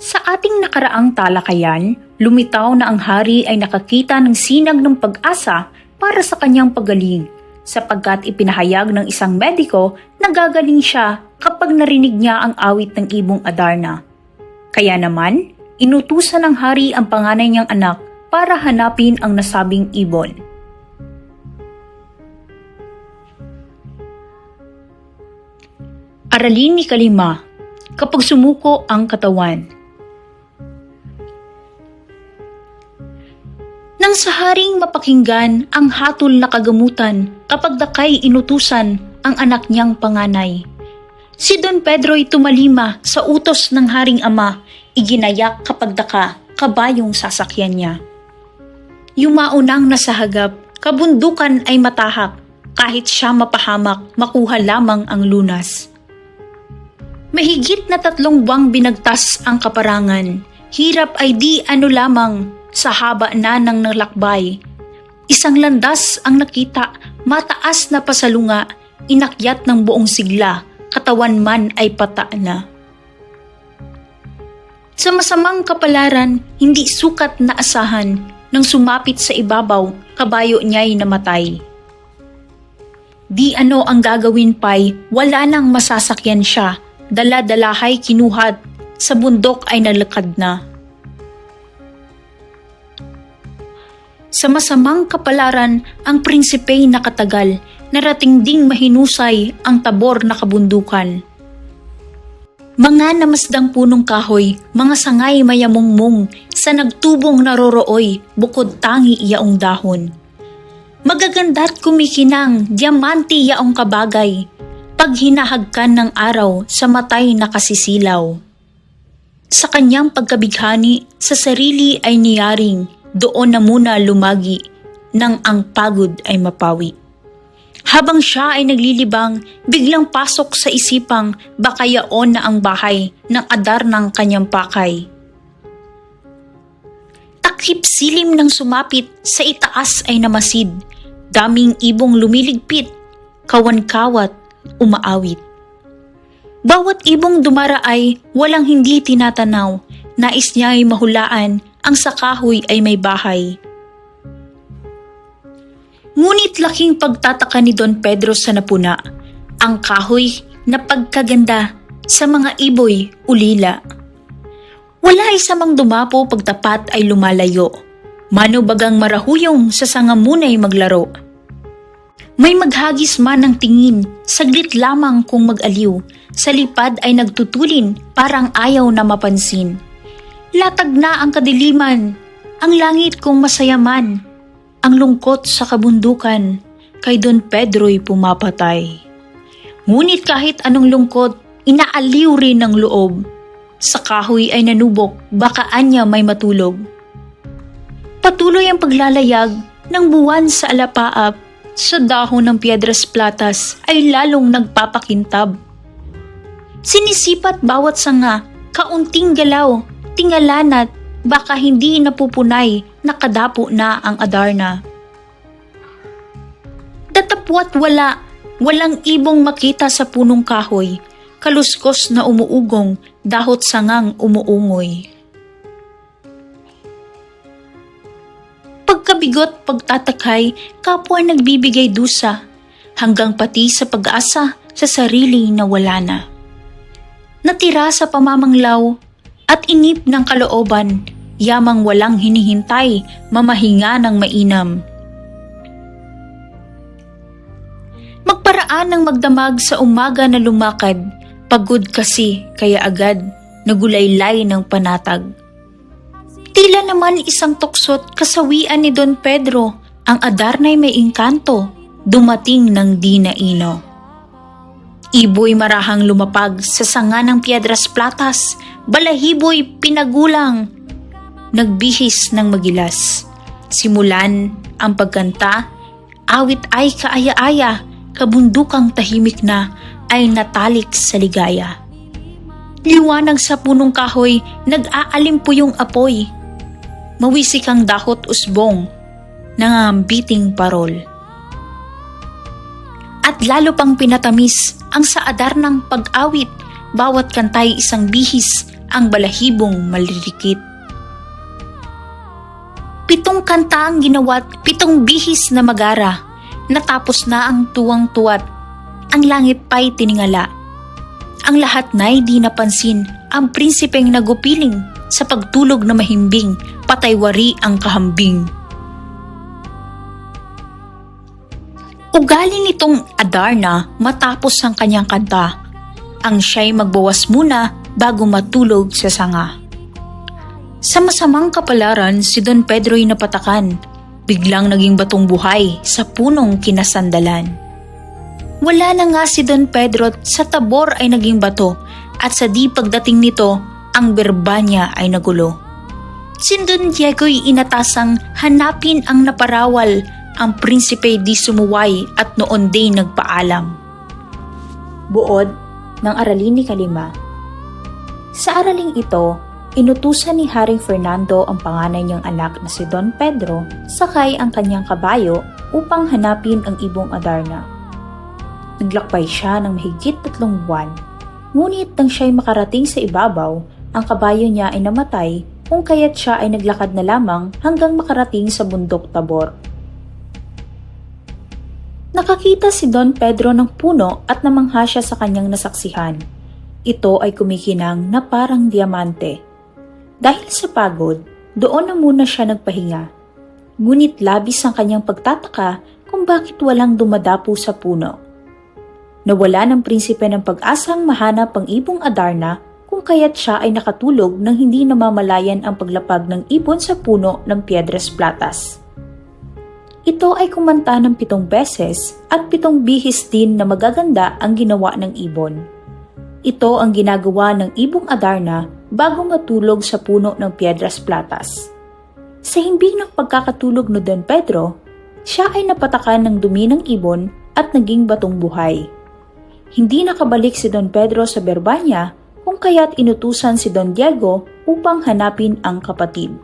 Sa ating nakaraang talakayan, lumitaw na ang hari ay nakakita ng sinag ng pag-asa para sa kanyang pagaling sapagkat ipinahayag ng isang mediko na gagaling siya kapag narinig niya ang awit ng ibong Adarna. Kaya naman, inutusan ng hari ang panganay niyang anak para hanapin ang nasabing ibon. Aralin ni Kalima, kapag sumuko ang katawan. Nang sa haring mapakinggan ang hatol na kagamutan kapag dakay inutusan ang anak niyang panganay. Si Don Pedro'y tumalima sa utos ng haring ama, iginayak kapag daka kabayong sasakyan niya. Yumaunang nasa hagap, kabundukan ay matahak, kahit siya mapahamak, makuha lamang ang lunas. Mahigit na tatlong buwang binagtas ang kaparangan. Hirap ay di ano lamang sa haba na ng nalakbay. Isang landas ang nakita, mataas na pasalunga, inakyat ng buong sigla, katawan man ay pata na. Sa masamang kapalaran, hindi sukat na asahan, nang sumapit sa ibabaw, kabayo niya'y namatay. Di ano ang gagawin pa'y, wala nang masasakyan siya, dala-dalahay kinuhat, sa bundok ay nalakad na. Sa masamang kapalaran, ang prinsipey nakatagal, narating ding mahinusay ang tabor na kabundukan. Mga namasdang punong kahoy, mga sangay mayamungmong, sa nagtubong narorooy, bukod tangi iyaong dahon. Magaganda't kumikinang, diamanti yaong kabagay, pag hinahagkan ng araw sa matay nakasisilaw. Sa kanyang pagkabighani, sa sarili ay niyaring, doon na muna lumagi, nang ang pagod ay mapawi. Habang siya ay naglilibang, biglang pasok sa isipang baka yaon na ang bahay ng adar ng kanyang pakay. Takip silim ng sumapit, sa itaas ay namasid, daming ibong lumiligpit, kawan-kawat, umaawit. Bawat ibong dumara ay walang hindi tinatanaw, nais niya ay mahulaan, ang sa kahoy ay may bahay. Ngunit laking pagtataka ni Don Pedro sa napuna, ang kahoy na pagkaganda sa mga iboy ulila. Wala isa mang dumapo pagtapat ay lumalayo. Mano bagang marahuyong sa sangamunay maglaro. May maghagis man ng tingin, saglit lamang kung mag-aliw, sa lipad ay nagtutulin parang ayaw na mapansin. Latag na ang kadiliman, ang langit kung masayaman, ang lungkot sa kabundukan, kay Don Pedro'y pumapatay. Ngunit kahit anong lungkot, inaaliw rin ng loob. Sa kahoy ay nanubok, baka anya may matulog. Patuloy ang paglalayag ng buwan sa alapaap, sa dahon ng piedras platas ay lalong nagpapakintab. Sinisipat bawat sanga, kaunting galaw, tingalanat, baka hindi napupunay, nakadapo na ang Adarna. Datapwat wala, walang ibong makita sa punong kahoy, kaluskos na umuugong, dahot sangang umuungoy. Pagkabigot, pagtatakay, kapwa nagbibigay dusa, hanggang pati sa pag-asa sa sarili na wala na. Natira sa pamamanglaw at inip ng kalooban, yamang walang hinihintay, mamahinga ng mainam. Magparaan ng magdamag sa umaga na lumakad, pagod kasi kaya agad nagulaylay ng panatag. Tila naman isang tuksot kasawian ni Don Pedro, ang Adarnay may engkanto, dumating ng di naino. Iboy marahang lumapag sa sanga ng piedras platas, balahiboy pinagulang, nagbihis ng magilas. Simulan ang pagkanta, awit ay kaaya-aya, kabundukang tahimik na ay natalik sa ligaya. Liwanag sa punong kahoy, nag-aalimpo yung apoy. Mawisik ang dahot usbong, nangambiting parol. At lalo pang pinatamis ang saadar ng pag-awit, bawat kantay isang bihis ang balahibong malirikit. Pitong kanta ang ginawa't pitong bihis na magara. Natapos na ang tuwang-tuwat. Ang langit pa'y tiningala. Ang lahat na'y di napansin ang prinsipeng nagupiling sa pagtulog na mahimbing, pataywari ang kahambing. Ugali nitong Adarna matapos ang kanyang kanta. Ang siya'y magbawas muna bago matulog sa sanga. Sa masamang kapalaran, si Don Pedro'y napatakan. Biglang naging batong buhay sa punong kinasandalan. Wala na nga si Don Pedro sa tabor ay naging bato at sa di pagdating nito, ang berba niya ay nagulo. Si Don Diego'y inatasang hanapin ang naparawal, ang prinsipe di sumuway at noon day nagpaalam. Buod ng Aralin ni Kalima Sa araling ito, inutusan ni Haring Fernando ang panganay niyang anak na si Don Pedro sakay ang kanyang kabayo upang hanapin ang ibong Adarna. Naglakbay siya ng mahigit tatlong buwan. Ngunit nang siya'y makarating sa ibabaw, ang kabayo niya ay namatay kung kaya't siya ay naglakad na lamang hanggang makarating sa bundok Tabor. Nakakita si Don Pedro ng puno at namangha siya sa kanyang nasaksihan. Ito ay kumikinang na parang diamante. Dahil sa pagod, doon na muna siya nagpahinga. Ngunit labis ang kanyang pagtataka kung bakit walang dumadapo sa puno. Nawala ng prinsipe ng pag-asang mahanap ang ibong Adarna kung kaya't siya ay nakatulog nang hindi namamalayan ang paglapag ng ibon sa puno ng Piedras Platas. Ito ay kumanta ng pitong beses at pitong bihis din na magaganda ang ginawa ng ibon. Ito ang ginagawa ng ibong Adarna bago matulog sa puno ng Piedras Platas. Sa himbing ng pagkakatulog ni Don Pedro, siya ay napatakan ng dumi ng ibon at naging batong buhay. Hindi nakabalik si Don Pedro sa Berbanya kung kaya't inutusan si Don Diego upang hanapin ang kapatid.